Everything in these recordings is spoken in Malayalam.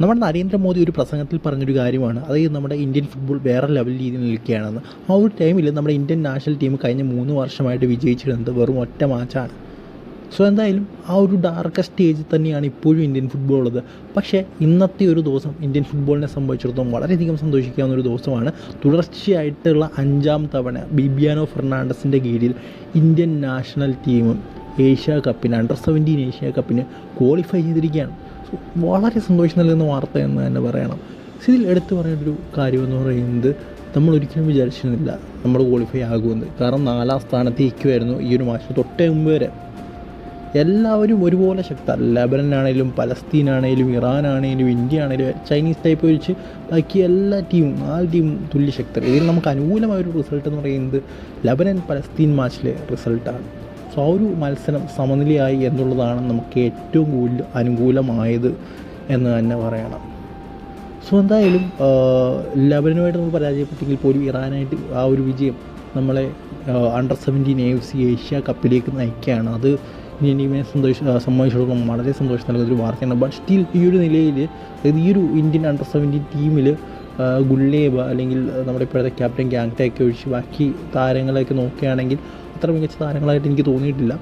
നമ്മുടെ നരേന്ദ്രമോദി ഒരു പ്രസംഗത്തിൽ പറഞ്ഞൊരു കാര്യമാണ്. അതായത് നമ്മുടെ ഇന്ത്യൻ ഫുട്ബോൾ വേറെ ലെവൽ രീതിയിൽ നിൽക്കുകയാണെന്ന്. ആ ഒരു ടൈമിൽ നമ്മുടെ ഇന്ത്യൻ നാഷണൽ ടീം കഴിഞ്ഞ മൂന്ന് വർഷമായിട്ട് വിജയിച്ചിരുന്നത് വെറും ഒറ്റ മാച്ചാണ് സോ എന്തായാലും ആ ഒരു ഡാർക്കസ്റ്റ് സ്റ്റേജിൽ തന്നെയാണ് ഇപ്പോഴും ഇന്ത്യൻ ഫുട്ബോൾ ഉള്ളത്. പക്ഷേ ഇന്നത്തെ ഒരു ദിവസം ഇന്ത്യൻ ഫുട്ബോളിനെ സംബന്ധിച്ചിടത്തോളം വളരെയധികം സന്തോഷിക്കാവുന്ന ഒരു ദിവസമാണ്. തുടർച്ചയായിട്ടുള്ള അഞ്ചാം തവണ ബിബിയാനോ ഫെർണാണ്ടസിന്റെ കീഴിൽ ഇന്ത്യൻ നാഷണൽ ടീമും ഏഷ്യ കപ്പിന് അണ്ടർ സെവന്റീൻ ഏഷ്യ കപ്പിന് ക്വാളിഫൈ ചെയ്തിരിക്കുകയാണ്. വളരെ സന്തോഷം നൽകുന്ന വാർത്ത എന്ന് തന്നെ പറയണം. ഇതിൽ എടുത്തു പറയേണ്ട ഒരു കാര്യമെന്ന് പറയുന്നത് നമ്മൾ ഒരിക്കലും വിചാരിച്ചിരുന്നില്ല നമ്മൾ ക്വാളിഫൈ ആകുമെന്ന്. കാരണം നാലാം സ്ഥാനത്ത് ഇരിക്കുമായിരുന്നു ഈ ഒരു മാസം തൊട്ടേ മുമ്പ് വരെ. എല്ലാവരും ഒരുപോലെ ശക്ത ലെബനനാണേലും ഇറാൻ ഇറാനാണേലും ഇന്ത്യ ആണേലും ചൈനീസ് ടൈപ്പ് വെച്ച് ബാക്കി എല്ലാ ടീമും നാല് ടീമും തുല്യ ശക്തർ. ഇതിൽ നമുക്ക് അനുകൂലമായ ഒരു റിസൾട്ട് എന്ന് പറയുന്നത് ലബനൻ പലസ്തീൻ മാച്ചിലെ റിസൾട്ടാണ് സോ ആ ഒരു മത്സരം സമനിലയായി എന്നുള്ളതാണ് നമുക്ക് ഏറ്റവും കൂടുതൽ അനുകൂലമായത് എന്ന് തന്നെ പറയണം. സോ എന്തായാലും ലബനുമായിട്ട് നമ്മൾ പരാജയപ്പെട്ടെങ്കിൽ പോലും ഇറാനായിട്ട് ആ ഒരു വിജയം നമ്മളെ under seventeen A F C Asia കപ്പിലേക്ക് നയിക്കുകയാണ്. അത് ഇന്ത്യൻ ടീമിനെ സന്തോഷ സംബന്ധിച്ചിടത്തോളം വളരെ സന്തോഷം നൽകുന്ന ഒരു വാർത്തയാണ്. ബട്ട് സ്റ്റിൽ ഈ ഒരു നിലയിൽ അതായത് ഈ ഒരു ഇന്ത്യൻ അണ്ടർ സെവന്റീൻ ടീമിൽ ഗുള്ളേബ അല്ലെങ്കിൽ നമ്മുടെ ഇപ്പോഴത്തെ ക്യാപ്റ്റൻ ഗ്യാങ്ടയൊക്കെ ഒഴിച്ച് ബാക്കി താരങ്ങളെയൊക്കെ നോക്കുകയാണെങ്കിൽ അത്ര മികച്ച താരങ്ങളായിട്ട് എനിക്ക് തോന്നിയിട്ടില്ല.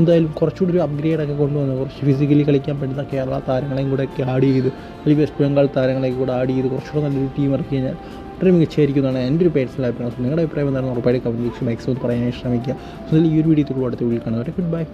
എന്തായാലും കുറച്ചുകൂടി ഒരു അപ്ഗ്രേഡൊക്കെ കൊണ്ടുവന്ന്. കുറച്ച് ഫിസിക്കലി കളിക്കാൻ പറ്റുന്ന കേരള താരങ്ങളെയും കൂടെ ഒക്കെ ആഡ് ചെയ്ത് അല്ലെങ്കിൽ വെസ്റ്റ് ബംഗാൾ താരങ്ങളെയും കൂടെ ആഡ് ചെയ്ത് കുറച്ചുകൂടെ നല്ലൊരു ടീം ഇറക്കി കഴിഞ്ഞാൽ വളരെ മികച്ചായിരിക്കും എന്നാണ് എന്റെ ഒരു പേഴ്സണൽ അഭിപ്രായം. നിങ്ങളുടെ അഭിപ്രായം എന്താണെന്ന് ഉറപ്പായിട്ട് കമന്റ് ബോക്സിൽ മാക്സിമം പറയാനായി ശ്രമിക്കുക. സോ ഈ ഒരു വീഡിയോ അടുത്ത വീഡിയോ കാണുന്നവരെ ഗുഡ് ബൈ